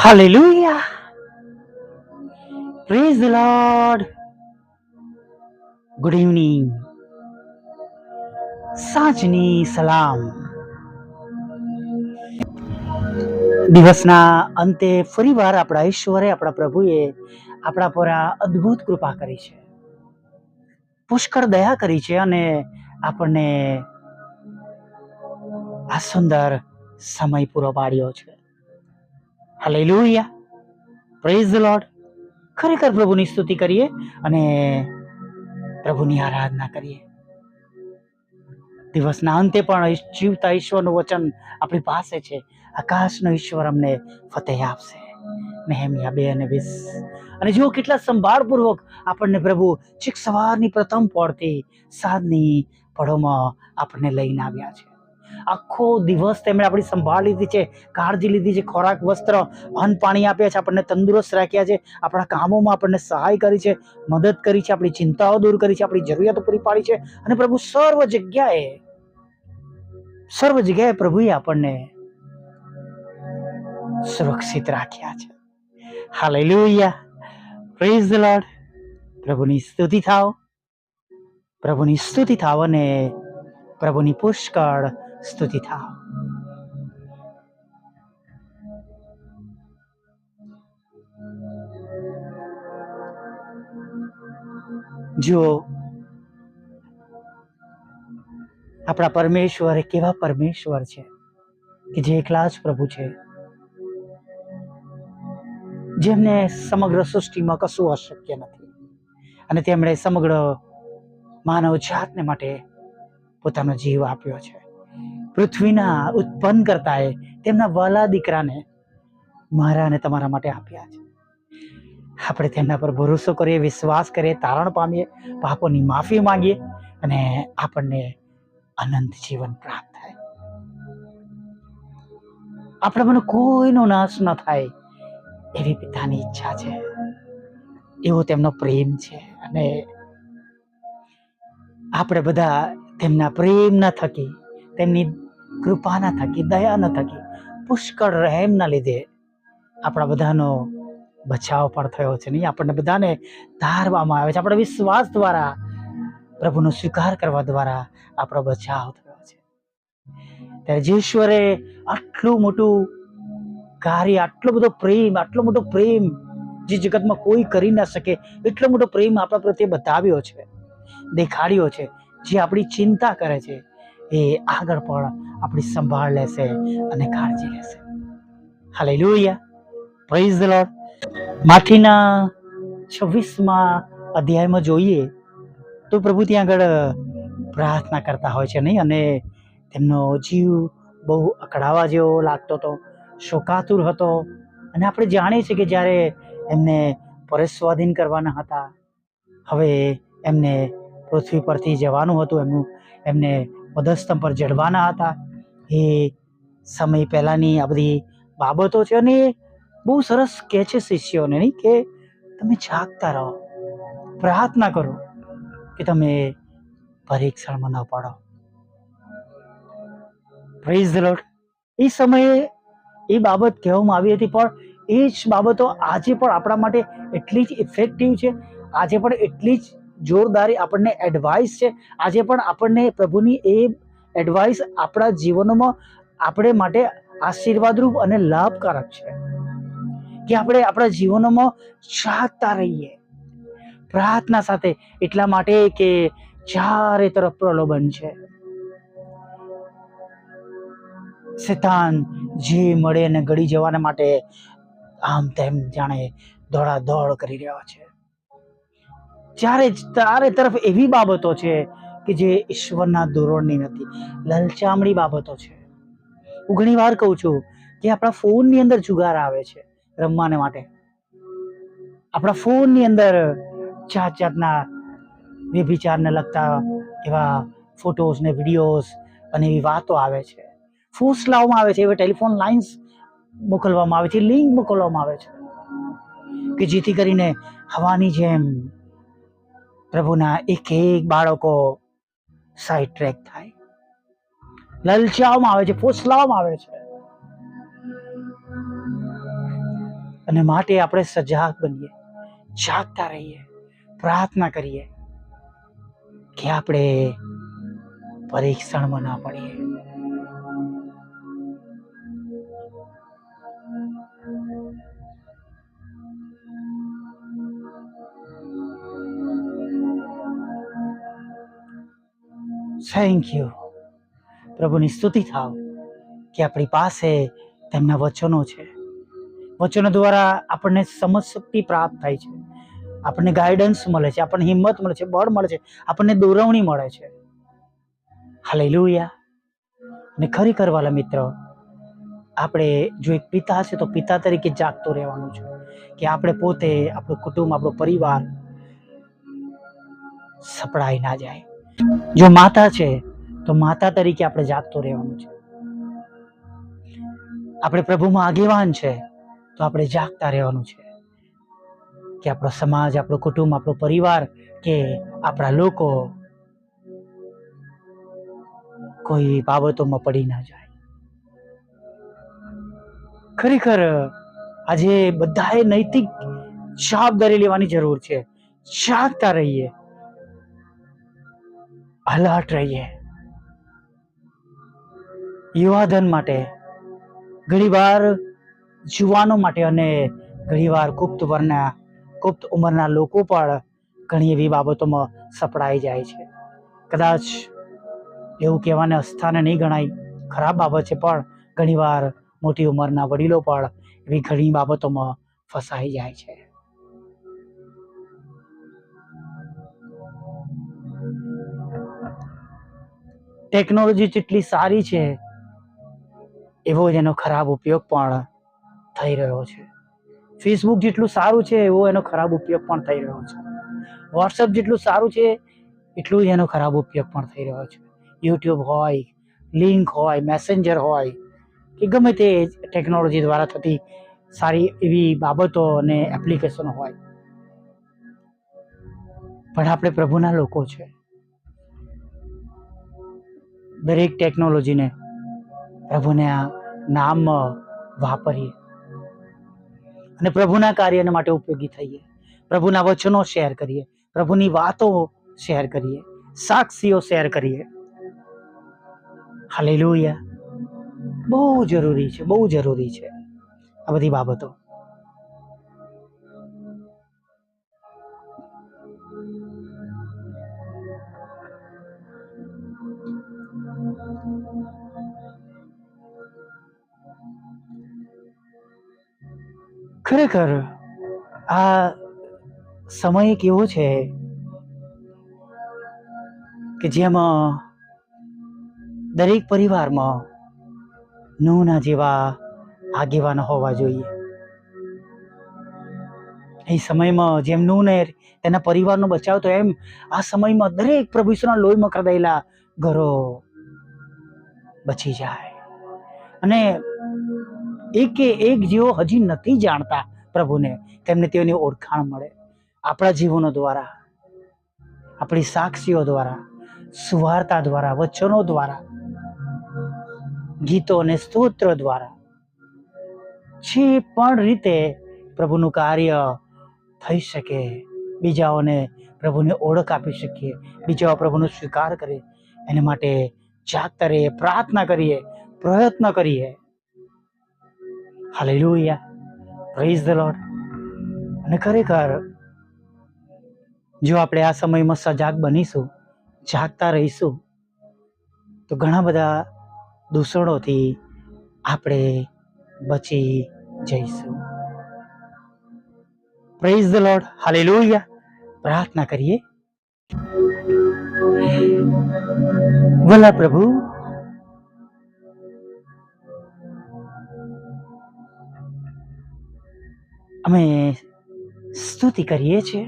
Hallelujah. Praise the Lord. Good evening. સાંજની સલામ દિવસના અંતે ફરીવાર આપણા ઈશ્વરે, આપણા પ્રભુએ આપણા પર આ અદ્ભુત કૃપા કરી છે પુષ્કળ દયા કરી છે અને આપણને આ સુંદર સમય પૂરો પાડ્યો છે હાલેલુયા પ્રેઝ ધ લોર્ડ ખરેખર પ્રભુની સ્તુતિ કરીએ અને પ્રભુની આરાધના કરીએ. દિવસના અંતે પણ જીવતા ઈશ્વરનું વચન આપણી પાસે છે. આકાશનો ઈશ્વર અમને ફતેહ આપશે. નેહમિયા બે અને વીસ. અને જુઓ કેટલા સંભાળપૂર્વક આપણને પ્રભુ છેક સવારની પ્રથમ પોળથી સાંજની પળોમાં આપણને લઈને આવ્યા છે. આખો દિવસ તેમણે આપણી સંભાળ લીધી છે, કાળજી લીધી છે, ખોરાક, વસ્ત્ર, અન્ન પાણી આપ્યા છે, આપણને તંદુરસ્ત રાખ્યા છે, આપણા કામોમાં આપણને સહાય કરી છે, મદદ કરી છે, આપણી ચિંતાઓ દૂર કરી છે, આપણી જરૂરિયાતો પૂરી પાડી છે અને પ્રભુ સર્વ જગ્યાએ સર્વ જગ્યાએ પ્રભુએ આપણને સુરક્ષિત રાખ્યા છે. હાલેલુયા. પ્રેઝ ધ લોર્ડ પ્રભુની સ્તુતિ થાવ પ્રભુની સ્તુતિ થાવ અને પ્રભુની પુષ્કળ સ્તુતિ થાવ જો આપણા પરમેશ્વર એ કેવા પરમેશ્વર છે કે જે એકલા જ પ્રભુ છે? જેમને સમગ્ર સૃષ્ટિમાં કશું અશક્ય નથી અને તેમણે સમગ્ર માનવ જાતને માટે પોતાનો જીવ આપ્યો છે. પૃથ્વીના ઉત્પન્ન કરતાએ તેમના વાલા દીકરાને મારા અને તમારા માટે આપ્યા છે. આપણે તેમના પર ભરોસો કરીએ, વિશ્વાસ કરીએ, તારણ પામીએ, પાપોની માફી માંગીએ અને આપણને અનંત જીવન પ્રાપ્ત થાય. આપણા મને કોઈનો નાશ ન થાય એવી પિતાની ઈચ્છા છે. એવો તેમનો પ્રેમ છે અને આપણે બધા તેમના પ્રેમના થકી તેમની કૃપાના થકી દયાના થકી, પુષ્કળ રહેમના લીધે આપણા બધાનો બચાવ પણ થયો છે નહીં આપણને બધાને ધારવામાં આવે છે. આપણા વિશ્વાસ દ્વારા, પ્રભુનો સ્વીકાર કરવા દ્વારા આપણો બચાવ થયો છે. ત્યારે જે ઈશ્વરે આટલું મોટું કાર્ય, આટલો બધો પ્રેમ, આટલો મોટો પ્રેમ જે જગતમાં કોઈ કરી ના શકે, એટલો મોટો પ્રેમ આપણા પ્રત્યે બતાવ્યો છે, દેખાડ્યો છે, જે આપણી ચિંતા કરે છે. એ આગળ પણ આપણી સંભાળ લેશે અને કાળજી લેશે. હાલેલુયા પ્રેઝ ધ લોર્ડ માથીના છવ્વીસમાં અધ્યાયમાં જોઈએ તો પ્રભુ ત્યાં આગળ પ્રાર્થના કરતા હોય છે નહીં અને તેમનો જીવ બહુ અકળાવા જેવો લાગતો હતો, શોકાતુર હતો અને આપણે જાણીએ છીએ કે જ્યારે એમને પરસ્વાધીન કરવાના હતા, હવે એમને પૃથ્વી પરથી જવાનું હતું, એમનું, એમને પદસ્તંભ પર જડવાના હતા. એ સમય પહેલાંની આ બધી બાબતો છે અને બહુ સરસ કહે છે શિષ્યોને નહીં કે તમે જાગતા રહો, પ્રાર્થના કરો કે તમે પરીક્ષણમાં ન પડો. પ્રેઝ ધ લોર્ડ એ સમયે એ બાબત કહેવામાં આવી હતી, પણ એ જ બાબતો આજે પણ આપણા માટે એટલી જ ઇફેક્ટિવ છે. આજે પણ એટલી જ જોરદારી આપણને એડવાઇસ છે. આજે પણ આપણને પ્રભુની એ એડવાઇસ આપણા જીવનોમાં આપણે માટે આશીર્વાદરૂપ અને લાભકારક છે. કે આપણે આપણા જીવનોમાં ચાહતા રહીએ. પ્રાર્થના સાથે એટલા માટે કે ચારે તરફ પ્રલોભન છે. શેતાન જે મળે અને ગળી જવાના માટે આમ તેમ જાણે દોડા દોડ કરી રહ્યા છે. ચારે તારે તરફ એવી બાબતો છે કે જે ઈશ્વરના ધોરણની નથી. લલચામણી બાબતો છે. હું ઘણી વાર કહું છું કે આપણા ફોનની અંદર જુગાર આવે છે રમવાને માટે. આપણા ફોનની અંદર જાત જાતના વ્યભિચારને લગતા એવા ફોટોઝ ને વિડીયોઝ અને એવી વાતો આવે છે. ફોર્સ લાવવામાં આવે છે, એવા ટેલિફોન લાઇન્સ મોકલવામાં આવે છે, લિંક મોકલવામાં આવે છે. કે જેથી કરીને હવાની જેમ પ્રભુના એક એક બાળકો સાઈડ ટ્રેક થાય. લલચાવવામાં આવે છે, ફોસલાવવામાં આવે છે. અને માટે આપણે સજાગ બનીએ, જાગતા રહીએ, પ્રાર્થના કરીએ કે આપણે પરીક્ષણમાં ના પડીએ. થેન્ક યુ પ્રભુની સ્તુતિ થાવ કે આપણી પાસે તેમના વચનો છે. વચનો દ્વારા આપણને સમજ શક્તિ પ્રાપ્ત થાય છે. આપણને ગાઈડન્સ મળે છે, આપણને હિંમત મળે છે, બળ મળે છે, આપણને દોરવણી મળે છે. હાલેલુયા અને ખરેખર વાલા મિત્ર, આપણે જો એક પિતા છે તો પિતા તરીકે જાગતો રહેવાનું છે કે આપણે પોતે, આપણું કુટુંબ, આપણો પરિવાર સપડાઈ ના જાય. જો માતા છે, તો માતા તરીકે આપણે જાગતો રહેવાનું છે. આપણે પ્રભુમાં આગેવાન છે, તો આપણે જાગતા રહેવાનું છે. કે આપણો સમાજ, આપણો કુટુંબ, આપણો પરિવાર કે આપણા લોકો કોઈ બાબતોમાં પડી ના જાય. ખરેખર, આજે બધાએ નૈતિક જવાબદારી લેવાની જરૂર છે. જાગતા રહીએ. અલર્ટ રહીએ. યુવાધન માટે, ઘણીવાર યુવાનો માટે અને ઘણીવાર ગુપ્ત વર્ણના, ગુપ્ત ઉંમરના લોકો પણ ઘણી એવી બાબતોમાં સપડાઈ જાય છે. કદાચ એવું કહેવાને અસ્થાને નહીં ગણાય, ખરાબ બાબત છે, પણ ઘણીવાર મોટી ઉંમરના વડીલો પણ એવી ઘણી બાબતોમાં ફસાઈ જાય છે. ટેકનોલોજી જેટલી સારી છે, એવો જ એનો ખરાબ ઉપયોગ પણ થઈ રહ્યો છે. ફેસબુક જેટલું સારું છે, એવો એનો ખરાબ ઉપયોગ પણ થઈ રહ્યો છે. વોટ્સઅપ જેટલું સારું છે, એટલું જ એનો ખરાબ ઉપયોગ પણ થઈ રહ્યો છે. યુટ્યુબ હોય લિંક હોય મેસેન્જર હોય, કે ગમે તે ટેકનોલોજી દ્વારા થતી સારી એવી બાબતો અને એપ્લિકેશનો હોય. પણ આપણે પ્રભુના લોકો છે. દરેક ટેકનોલોજીને પ્રભુને આ નામ વાપરીએ. અને પ્રભુના કાર્યને માટે ઉપયોગી થઈએ. પ્રભુના વચનો શેર કરીએ. પ્રભુની વાતો શેર કરીએ. સાક્ષીઓ શેર કરીએ. હાલેલુયા. બહુ જરૂરી છે, બહુ જરૂરી છે આ બધી બાબતો. ખરેખર આ સમય એક એવો છે કે જેમાં દરેક પરિવારમાં નૂના જેવા આગેવાનો હોવા જોઈએ. એ સમયમાં જેમ નૂને તેના પરિવારનો બચાવ તો એમ આ સમયમાં દરેક પ્રભુ લોહીમાં કરાયેલા ઘરો બચી જાય. અને એકે એક જેઓ હજી નથી જાણતા પ્રભુને. તેમને તેઓની ઓળખાણ મળે. આપણા જીવનો દ્વારા, આપણી સાક્ષીઓ દ્વારા, સુવાર્તા દ્વારા, વચનો દ્વારા, ગીતો અને સ્તોત્ર દ્વારા, જે પણ રીતે પ્રભુનું કાર્ય થઈ શકે, બીજાઓને પ્રભુને ઓળખ આપી શકીએ, બીજાઓ પ્રભુનો સ્વીકાર કરે એને માટે જાગતા રહીએ પ્રાર્થના કરીએ, પ્રયત્ન કરીએ. હાલેલુયા પ્રેઝ ધ લોર્ડ અને ખરેખર, જો આપણે આ સમયમાં સજાગ બનીશું, જાગતા રહીશું, તો ઘણા બધા દૂષણોથી આપણે બચી જઈશું. પ્રેઝ ધ લોર્ડ હાલેલુયા પ્રાર્થના કરીએ. ભલા પ્રભુ અમે સ્તુતિ કરીએ છીએ.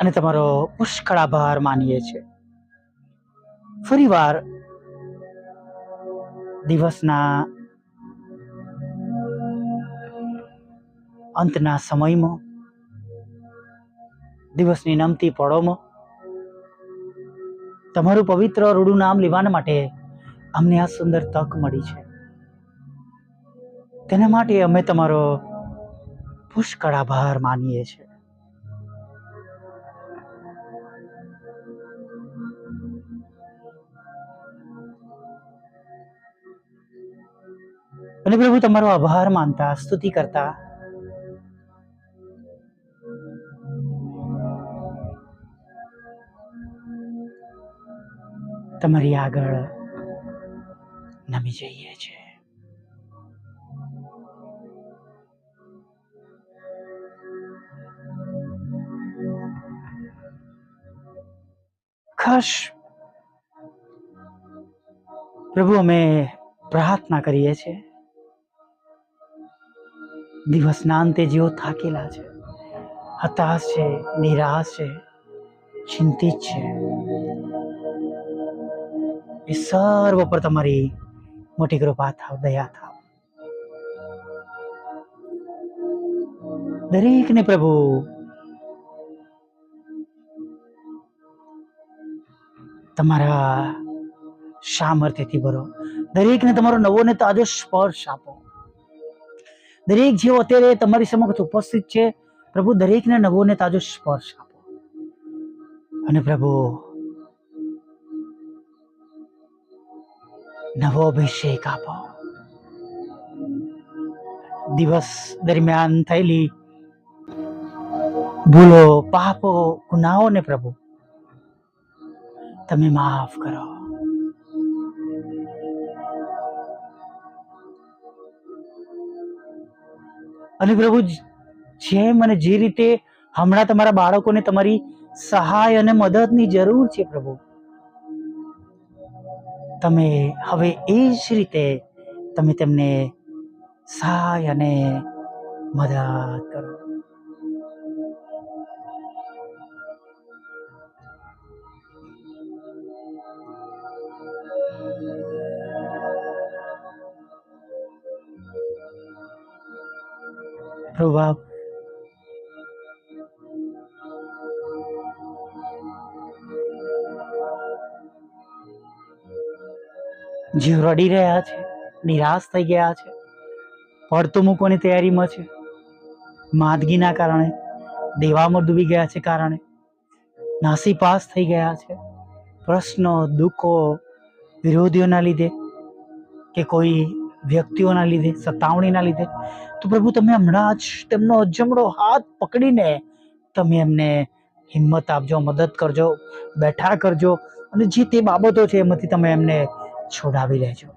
અને તમારો પુષ્કળ આભાર માનીએ છીએ. ફરીવાર દિવસના અંતના સમયમાં, દિવસની નમતી પળોમાં, તમારું પવિત્ર રૂડું નામ લેવાના માટે અમને આ સુંદર તક મળી છે. તેના માટે અમે તમારો પુષ્કળ આભાર માનીએ છીએ. અને પ્રભુ, તમારો આભાર માનતા, સ્તુતિ કરતા. તમારી આગળ નમી જઈએ છે ખશ. પ્રભુ, અમે પ્રાર્થના કરીએ છીએ. દિવસના અંતે જેઓ થાકેલા છે, હતાશ છે, નિરાશ છે, ચિંતિત છે, એ સર્વ પર તમારી મોટી કૃપા થાવ, દયા થાવ. દરેકને પ્રભુ, તમારા સામર્થ્યથી ભરો. દરેકને તમારો નવો ને તાજો સ્પર્શ આપો. દરેક જેઓ અત્યારે તમારી સમક્ષ ઉપસ્થિત છે, પ્રભુ દરેકને નવો ને તાજો સ્પર્શ આપો. અને પ્રભુ નવો અભિષેક આપો દિવસ દરમિયાન થયેલી ભૂલો, પાપો, ગુનાઓને પ્રભુ, તમે માફ કરો. અને પ્રભુ, જેમ અને જે રીતે હમણાં તમારા બાળકોને તમારી સહાય અને મદદની જરૂર છે પ્રભુ તમે હવે એ જ રીતે તમે તેમને સહાય અને મદદ કરો. પ્રભુ આપ જે રડી રહ્યા છે, નિરાશ થઈ ગયા છે. પડતું મૂકવાની તૈયારીમાં છે. માદગીના કારણે, દેવામાં ડૂબી ગયા છે કારણે. નાસીપાસ થઈ ગયા છે. પ્રશ્નો, દુઃખો, વિરોધીઓના લીધે કે કોઈ વ્યક્તિઓના લીધે, સતાવણીના લીધે. તો પ્રભુ, તમે હમણાં જ તેમનો અજમડો હાથ પકડીને તમે એમને હિંમત આપજો, મદદ કરજો, બેઠા કરજો. અને જે તે બાબતો છે, એમાંથી તમે એમને છોડાવી લેજો.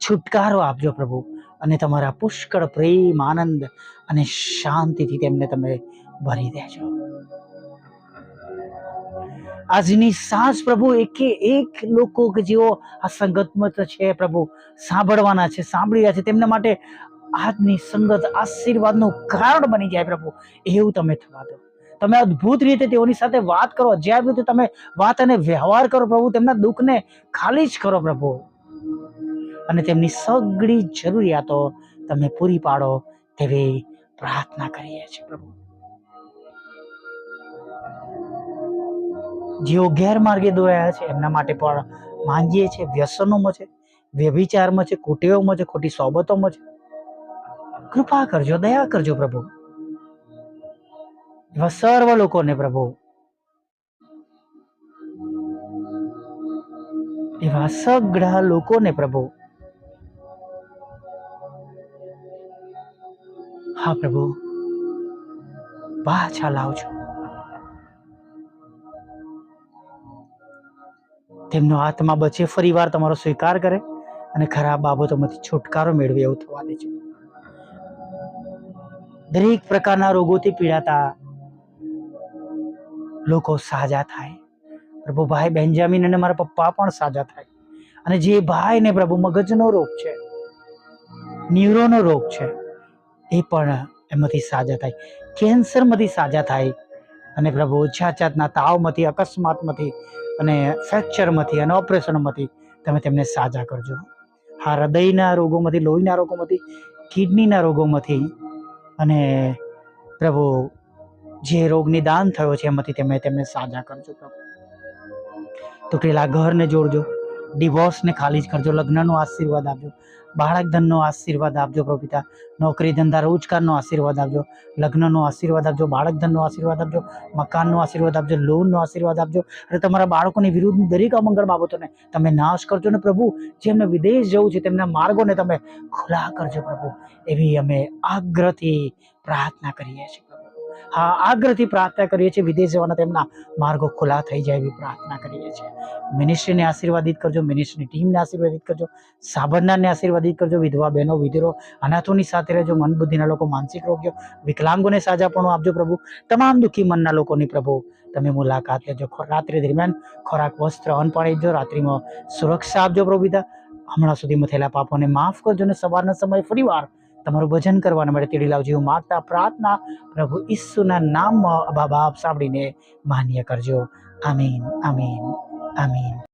છુટકારો આપજો પ્રભુ અને તમારા પુષ્કળ પ્રેમ, આનંદ અને શાંતિથી તેમને તમે ભરી દેજો. આજની સાંજ પ્રભુ એકે એક લોકો કે જેઓ આ સંગતમાં છે પ્રભુ, સાંભળવાના છે, સાંભળી રહ્યા છે, તેમના માટે આજની સંગત આશીર્વાદનું કારણ બની જાય પ્રભુ. એવું તમે થવા દો. તમે અદ્ભુત રીતે તેઓની સાથે વાત કરો, જ્યાં રીતે તમે વાત અને વ્યવહાર કરો પ્રભુ, તેમના દુઃખને ખાલી જ કરો પ્રભુ. અને તેમની સગળી જરૂરિયાતો તમે પૂરી પાડો તેવી પ્રાર્થના કરીએ છીએ પ્રભુ. જેઓ ગેરમાર્ગે દોરાયા છે, એમના માટે પણ માંગીએ છીએ વ્યસનોમાં છે, વ્યભિચારમાં છે, કુટેવમાં છે, ખોટી સોબતોમાં છે. કૃપા કરજો, દયા કરજો પ્રભુ. એવા સર્વ લોકોને પ્રભુ. એવા સગડા લોકોને પ્રભુ. હા પ્રભુ, પાછા લાવજો. તેમનો આત્મા બચે, ફરીવાર તમારો સ્વીકાર કરે અને ખરાબ બાબતોમાંથી છુટકારો મેળવે એવું થવા દેજો. દરેક પ્રકારના રોગોથી પીડાતા લોકો સાજા થાય. પ્રભુ ભાઈ બેન્જામિન અને મારા પપ્પા પણ સાજા થાય. અને જે ભાઈને પ્રભુ મગજનો રોગ છે, ન્યુરોનો રોગ છે, એ પણ એમાંથી સાજા થાય. કેન્સરમાંથી સાજા થાય અને પ્રભુ જાત જાતના તાવમાંથી, અકસ્માતમાંથી અને ફ્રેક્ચરમાંથી અને ઓપરેશનમાંથી તમે તેમને સાજા કરજો. હા, હૃદયના રોગોમાંથી, લોહીના રોગોમાંથી, કિડનીના રોગોમાંથી અને પ્રભુ જે રોગ નિદાન થયો છે, એમાંથી તમે તેમને સાજા કરજો પ્રભુ. તૂટેલા ઘરને જોડજો, ડિવોર્સને ખાલી જ કરજો, લગ્નનો આશીર્વાદ આપજો બાળક ધનનો આશીર્વાદ આપજો પ્રભુ નોકરી ધંધા રોજગારનો આશીર્વાદ આપજો, લગ્નનો આશીર્વાદ આપજો બાળક ધનનો આશીર્વાદ આપજો, મકાનનો આશીર્વાદ આપજો, લોનનો આશીર્વાદ આપજો. અને તમારા બાળકોની વિરુદ્ધની દરેક અમંગળ બાબતોને તમે નાશ કરજો ને પ્રભુ, જેમને વિદેશ જવું છે, તેમના માર્ગોને તમે ખુલ્લા કરજો પ્રભુ. એવી અમે આગ્રહથી પ્રાર્થના કરીએ છીએ. હા, આગ્રહથી પ્રાર્થના કરીએ છીએ, વિદેશ જવાના તેમના માર્ગો ખુલ્લા થઈ જાય એવી પ્રાર્થના કરીએ છીએ. મિનિસ્ટ્રીને આશીર્વાદિત કરજો, મિનિસ્ટ્રીની ટીમને આશીર્વાદિત કરજો સાબરનારને આશીર્વાદિત કરજો, વિધવા બહેનો, વિધરો, અનાથોની સાથે રહેજો મન બુદ્ધિના લોકો, માનસિક રોગ્યો વિકલાંગોને સાજાપણું આપજો પ્રભુ. તમામ દુઃખી મનના લોકોની પ્રભુ, તમે મુલાકાત લેજો. રાત્રિ દરમિયાન ખોરાક, વસ્ત્ર અન્ન પાણી રાત્રિમાં સુરક્ષા આપજો પ્રભુ પિતા. હમણાં સુધીમાં થયેલા પાપોને માફ કરજો અને સવારના સમયે ફરીવાર તમારું ભજન કરવાના માટે તેડી લાવજો. એવું માગતા પ્રાર્થના પ્રભુ ઈસુના નામમાં બાબા આપ સાંભળીને માન્ય કરજો. આમીન આમીન આમીન.